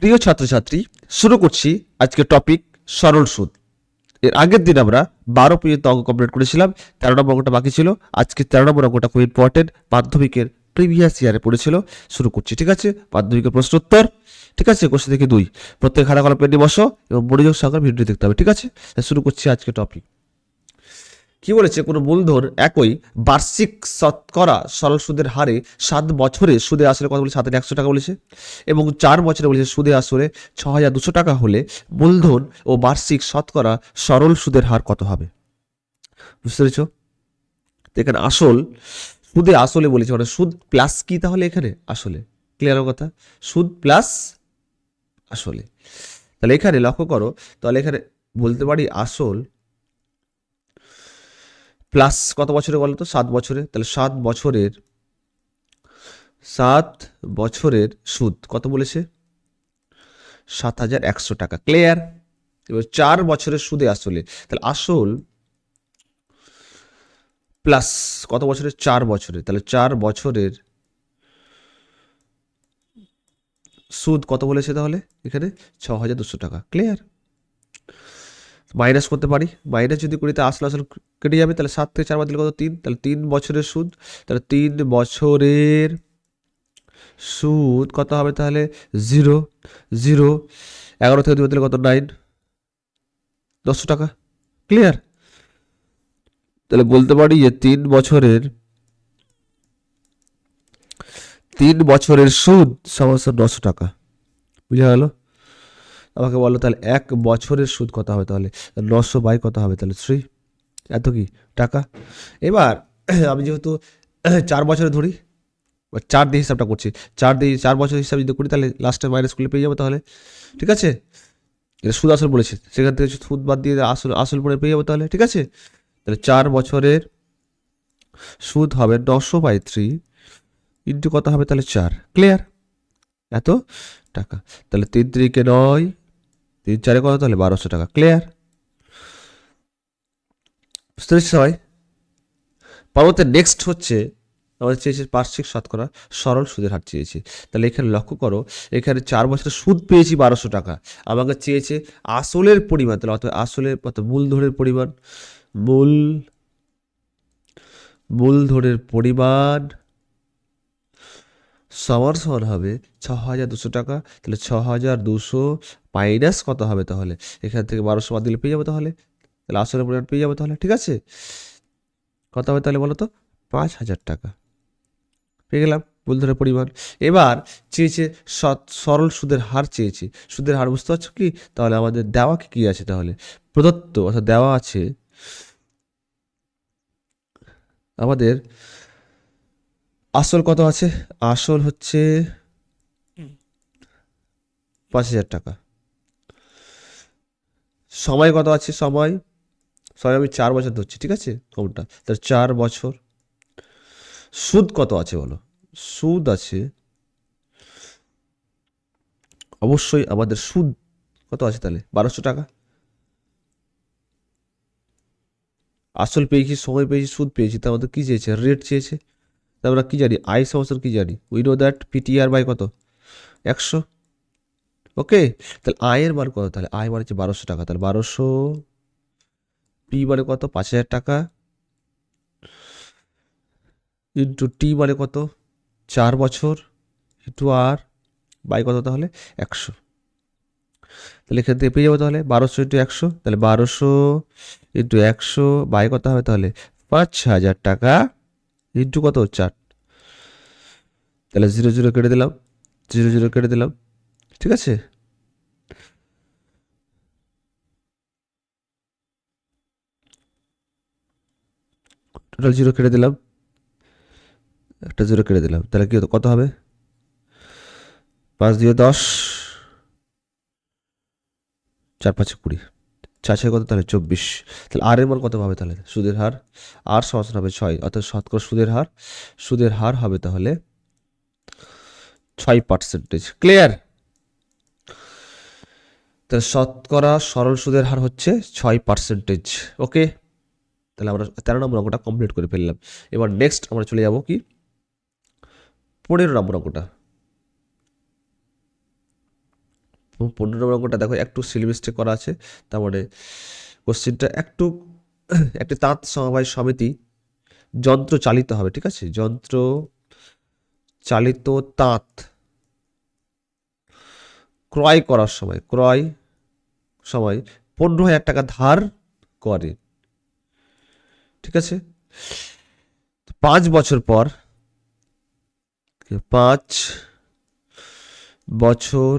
প্রিয় ছাত্রছাত্রী, শুরু করছি আজকে টপিক সরল সুদ। এর আগের দিন আমরা বারো পর্যন্ত অঙ্ক কমপ্লিট করেছিলাম, তেরো নম্বর অঙ্কটা বাকি ছিল। আজকে তেরো নম্বর অঙ্কটা খুব ইম্পর্টেন্ট মাধ্যমিকের প্রিভিয়াস ইয়ারে পড়েছিল। শুরু করছি, ঠিক আছে? মাধ্যমিকের প্রশ্ন উত্তর ঠিক আছে? কোশ্চেন থেকে দুই। প্রত্যেক খাতা কলম বসো এবং মনোযোগ সহকারে ভিডিও দেখতে হবে, ঠিক আছে? শুরু করছি আজকে টপিক কি বলেছে কোনো মূলধন একই বার্ষিক শতকরা সরল সুদের হারে সাত বছরে সুদে আসলে কত বলেছে? সাত একশো টাকা বলেছে। এবং চার বছরে বলেছে সুদে আসলে ছ হাজার দুশো টাকা হলে মূলধন ও বার্ষিক শতকরা সরল সুদের হার কত হবে? বুঝতে পেরেছ? এখানে আসল সুদে আসলে বলেছে মানে সুদ প্লাস কি তাহলে এখানে? আসলে। ক্লিয়ার কথা? সুদ প্লাস আসলে। তাহলে এখানে লক্ষ্য করো, তাহলে এখানে বলতে পারি আসল প্লাস কত বছরে বলো তো সাত বছরে তাহলে সাত বছরের সাত বছরের সুদ কত বলেছে? সাত হাজার একশো টাকা। ক্লিয়ার এবার চার বছরের সুদে আসলে। তাহলে আসল প্লাস কত বছরের? চার বছরে তাহলে চার বছরের সুদ কত বলেছে তাহলে? এখানে ছ হাজার দুশো টাকা। ক্লিয়ার মাইনাস করতে পারি। মাইনাস যদি করি তাহলে আসল আসল কেটে যাবে, তাহলে সাত থেকে চার বাদ দিলে কত? তিন। তাহলে তিন বছরের সুদ। তাহলে তিন বছরের সুদ কত হবে তাহলে? জিরো। জিরো। এগারো থেকে দুই দিলে কত? নাইন। দশশো টাকা। ক্লিয়ার? তাহলে বলতে পারি যে তিন বছরের তিন বছরের সুদ সমস্ত নশো টাকা। বুঝা গেল? আমাকে বলো তাহলে এক বছরের সুদ কত হবে তাহলে? নশো বাই কত হবে তাহলে? থ্রি এত কি? টাকা? এবার আমি যেহেতু চার বছরে ধরি চার দিয়ে হিসাবটা করছি, চার দিয়ে চার বছর হিসাব যদি করি তাহলে লাস্টে মাইনাস করলে পেয়ে যাব তাহলে। ঠিক আছে? এটা সুদ আসল বলেছে। সেখান থেকে সুদ বাদ দিয়ে আসল আসল পরে পেয়ে যাব তাহলে। ঠিক আছে? তাহলে চার বছরের সুদ হবে নশো বাই থ্রি ইন্টু কত হবে তাহলে চার? ক্লিয়ার এত? টাকা। তাহলে তিন তিরিকে নয় তিন চারে কত তাহলে বারোশো টাকা ক্লিয়ার বুঝতে সবাই? পরবর্তী নেক্সট হচ্ছে আমাদের চেয়েছে বার্ষিক শতকরা সরল সুদের হার চেয়েছে। তাহলে এখানে লক্ষ্য করো, এখানে চার বছরের সুদ পেয়েছি বারোশো টাকা। আমাকে চেয়েছে আসলের পরিমাণ, তাহলে অত আসলের অত মূলধনের পরিমাণ, মূল, মূলধনের পরিমাণ সমান সমান হবে ছ হাজার দুশো টাকা। তাহলে ছ হাজার দুশো মাইনাস কত হবে তাহলে? এখান থেকে বারোশো বাদ দিলে পেয়ে যাব তাহলে? তাহলে আসলের পরিমাণ পেয়ে যাব তাহলে, ঠিক আছে? কত হবে তাহলে বলো তো পাঁচ হাজার টাকা। পেয়ে গেলাম মূলধনের পরিমাণ। এবার চেয়েছে সরল সুদের হার চেয়েছে। সুদের হার বুঝতে পারছ কি? তাহলে আমাদের দেওয়া কি কি আছে তাহলে? প্রদত্ত, অর্থাৎ দেওয়া আছে আমাদের আসল কত আছে? আসল হচ্ছে পাঁচ হাজার টাকা। সময় কত আছে? সময়? সময় আমি চার বছর ধরছি, ঠিক আছে? কোনটা তাহলে চার বছর। সুদ কত আছে বলো? সুদ আছে, অবশ্যই আমাদের সুদ কত আছে তাহলে? বারোশো টাকা। আসল পেয়েছি, সময় পেয়েছি, সুদ পেয়েছি, তার মধ্যে কী চেয়েছে? রেট চেয়েছে। তা আমরা কী জানি আই সমস্যার কী জানি we know that PTR by কত? একশো। ওকে তাহলে আয়ের মান কত? তাহলে আয় মানে হচ্ছে বারোশো টাকা। তাহলে বারোশো পি মানে কত? পাঁচ হাজার টাকা। ইন্টু টি মানে কত? চার বছর। ইন্টু আর বাই কত তাহলে? একশো। তাহলে এখান থেকে পেয়ে যাব তাহলে বারোশো ইন্টু একশো। তাহলে বারোশো ইন্টু একশো বাই কত হবে তাহলে? পাঁচ হাজার টাকা। ইন্টু কত? চার। তাহলে জিরো জিরো কেটে দিলাম, জিরো জিরো কেটে দিলাম, ঠিক আছে? টোটাল জিরো কেটে দিলাম, একটা জিরো কেটে দিলাম, তাহলে কি হতো, কত হবে? পাঁচ দিয়ে দশ, চার পাঁচে কুড়ি, চার ছয় কত, তাহলে চব্বিশ, তাহলে আর এর মান কত হবে তাহলে? সুদের হার, আর সমান হবে ছয়, অর্থাৎ শতকরা সুদের হার সুদের হার হবে তাহলে ছয় পার্সেন্টেজ ক্লিয়ার তাহলে শতকরা সরল সুদের হার হচ্ছে ছয় পার্সেন্টেজ ওকে তাহলে আমরা তেরো নম্বর অঙ্কটা কমপ্লিট করে ফেললাম। এবার নেক্সট আমরা চলে যাব কি? পনেরো নম্বর অঙ্কটা। পনেরো নম্বর অঙ্কটা দেখো, একটু সিলেবাসটা করা আছে, তার মানে কোশ্চেনটা একটু, একটি তাঁত সমবায় সমিতি, যন্ত্র চালিত হবে, ঠিক আছে? যন্ত্র চালিত তাঁত। ক্রয় করার সময়, ক্রয় সময় পনেরো হাজার টাকা ধার করে। ঠিক আছে? পাঁচ বছর পর, পাঁচ বছর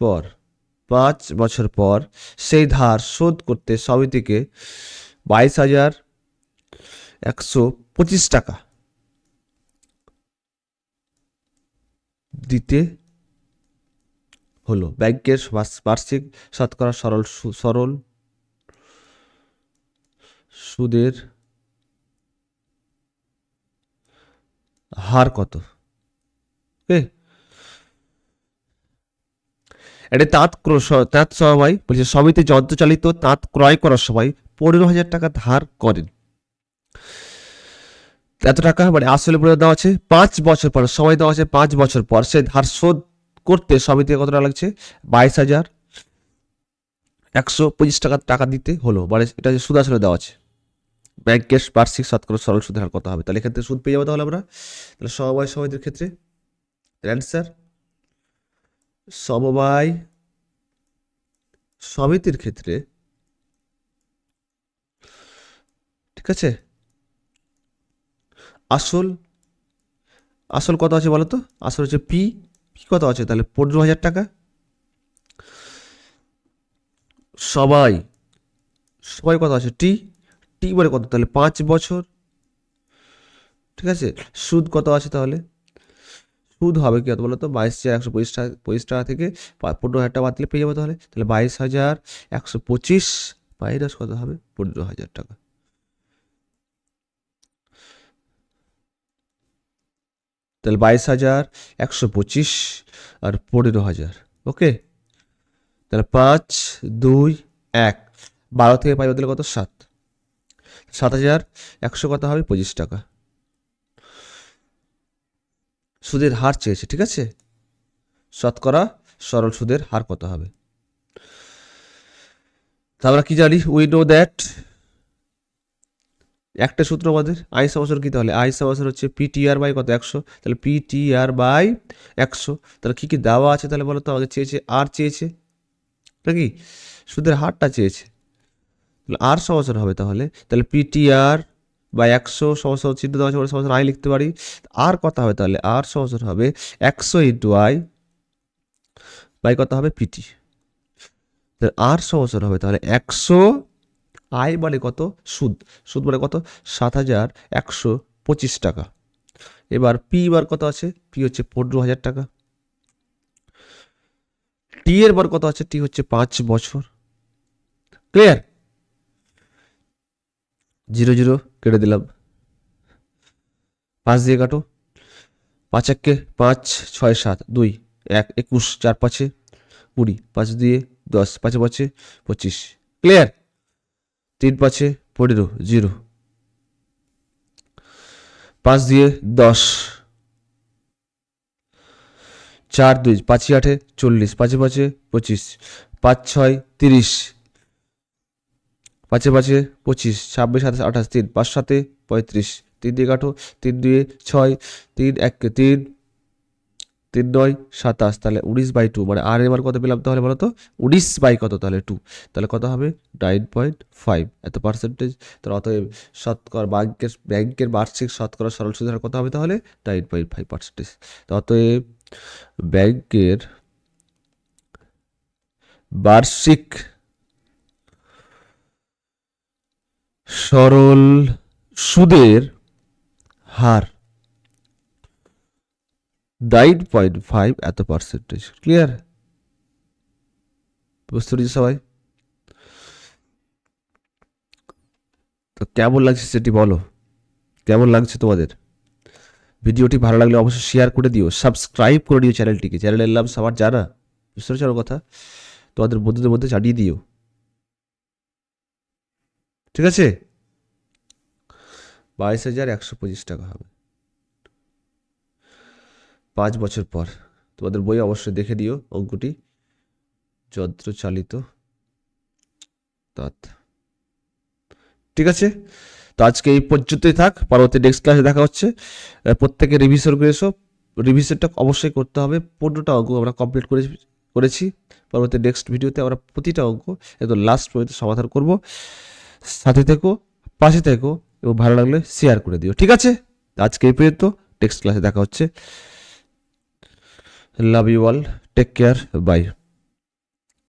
পর, পাঁচ বছর পর সেই ধার শোধ করতে সমিতিকে বাইশ হাজার একশো পঁচিশ টাকা দিতে হলো। ব্যাংকের বার্ষিক শতকরা সরল সরল সুদের হার কত? এটা তাঁত তাঁত সময় বলছে, সমিতি যন্ত্রচালিত তাঁত ক্রয় করার সময় পনেরো হাজার টাকা ধার করেন। এত টাকা মানে আসলে বলে দেওয়া আছে পাঁচ বছর পর, সময় দেওয়া আছে পাঁচ বছর পর। সে ধার শোধ করতে সমিতিকে কত টাকা লাগছে? বাইশ হাজার একশো পঁচিশ টাকা টাকা দিতে হলো। মানে এটা যে সুদ আসলে দেওয়া আছে ব্যাংকের বার্ষিক শতকরা সরল সুদের হার কত হবে? তাহলে এক্ষেত্রে সুদ পেয়ে যাব তাহলে আমরা। তাহলে সমবায় সমিতির ক্ষেত্রে অ্যান্সার সমবায় সমিতির ক্ষেত্রে ঠিক আছে? আসল আসল কত আছে বলো তো আসল হচ্ছে পি পি কত আছে? তাহলে পনেরো হাজার টাকা। সবাই সবাই কত আছে? টি টি বলে কত? তাহলে পাঁচ বছর। ঠিক আছে? সুদ কত আছে তাহলে? সুদ হবে কি কত বলো তো বাইশ হাজার একশো পঁচিশ টাকা পঁচিশ টাকা থেকে পনেরো হাজার টাকা বাদ দিলে পেয়ে যাব তাহলে। তাহলে বাইশ হাজার একশো পঁচিশ মাইনাস কত হবে? পনেরো হাজার টাকা। তাহলে বাইশ হাজার একশো পঁচিশ আর পনেরো হাজার। ওকে? তাহলে পাঁচ, দুই, এক। বারো থেকে পাঁচ বদলে কত? সাত। সাত হাজার একশো কত হবে? পঁচিশ টাকা। সুদের হার চেয়েছে, ঠিক আছে? শতকরা সরল সুদের হার কত হবে? আমরা কি জানি? উই নো দ্যাট একটা সূত্র আমাদের আই সমাসন কী তাহলে? আই সমাসন হচ্ছে পিটিআর বাই কত? একশো। তাহলে পিটিআর বাই একশো। তাহলে কী কী দেওয়া আছে তাহলে বলো তো? আমাদের চেয়েছে আর চেয়েছে। নাকি সুদের হারটা চেয়েছে। তাহলে আর সমাসন হবে তাহলে। তাহলে পিটিআর বা একশো সমাসন চিহ্ন দেওয়া আছে বলে সমাসন আই লিখতে পারি। আর কত হবে তাহলে? আর সমাসন হবে একশো ইন্টু আই বাই কত হবে? পিটি আর সমাসন হবে তাহলে একশো আয় মানে কত? সুদ। সুদ মানে কত? সাত হাজার একশো পঁচিশ টাকা। এবার পি বার কত আছে? পি হচ্ছে পনেরো হাজার টাকা। টি এর বার কত আছে? টি হচ্ছে পাঁচ বছর। ক্লিয়ার জিরো জিরো, কেটে দিলাম। পাঁচ দিয়ে কাটো। পাঁচ একে পাঁচ, ছয়, সাত, দুই, এক, একুশ, চার, পাঁচে কুড়ি, পাঁচ দিয়ে দশ, পাঁচে পাঁচে পঁচিশ। ক্লিয়ার তিন পাঁচে পনেরো, জিরো। পাঁচ দিয়ে দশ। চার দুই পাঁচই আটে চল্লিশ, পাঁচে পাঁচে পঁচিশ, পাঁচ ছয় তিরিশ, পাঁচে পাঁচে পঁচিশ, ছাব্বিশ, সাতাশ, আঠাশ, তিন, পাঁচ, সাতে পঁয়ত্রিশ, তিন দিয়ে কাঠো তিন দুয়ে ছয়, তিন এক তিন তিন নয় সাতাশ, তাহলে উনিশ বাই টু মানে আর এবার কত পেলাম তাহলে বলো তো উনিশ বাই কত তাহলে টু তাহলে কত হবে? নাইন পয়েন্ট ফাইভ এত পার্সেন্টেজ তাহলে অতএব শতকরা ব্যাংকের ব্যাংকের বার্ষিক শতকরা সরল সুদের হার কত হবে তাহলে? নাইন পয়েন্ট ফাইভ পার্সেন্টেজ অতএব ব্যাংকের বার্ষিক সরল সুদের হার নাইন পয়েন্ট ফাইভ এত পার্সেন্টেজ। ক্লিয়ার বুঝতে পেরেছি সবাই? তো কেমন লাগছে সেটি বলো। কেমন লাগছে তোমাদের? ভিডিওটি ভালো লাগলে অবশ্যই শেয়ার করে দিও সাবস্ক্রাইব করে দিও চ্যানেলটিকে। চ্যানেলের নাম সবার জানা। বুঝতে পেরেছ কথা? তোমাদের বন্ধুদের মধ্যে জানিয়ে দিও। ঠিক আছে? বাইশ হাজার একশো পঁচিশ টাকা হবে। পাঁচ বছর পর। তোমাদের বই অবশ্যই দেখে দিও, অঙ্কটি। যন্ত্রচালিত দাঁত ঠিক আছে? তো আজকে এই পর্যন্তই থাক। পরবর্তী নেক্সট ক্লাসে দেখা হচ্ছে। প্রত্যেকে রিভিশন করে এসো। রিভিশনটা অবশ্যই করতে হবে। পনেরোটা অঙ্ক আমরা কমপ্লিট করে করেছি। পরবর্তী নেক্সট ভিডিওতে আমরা প্রতিটা অঙ্ক একদম লাস্ট পর্যন্ত সমাধান করব। সাথে থেকো, পাশে থেকো এবং ভালো লাগলে শেয়ার করে দিও। ঠিক আছে? আজকে এই পর্যন্ত। নেক্সট ক্লাসে দেখা হচ্ছে। love you all take care bye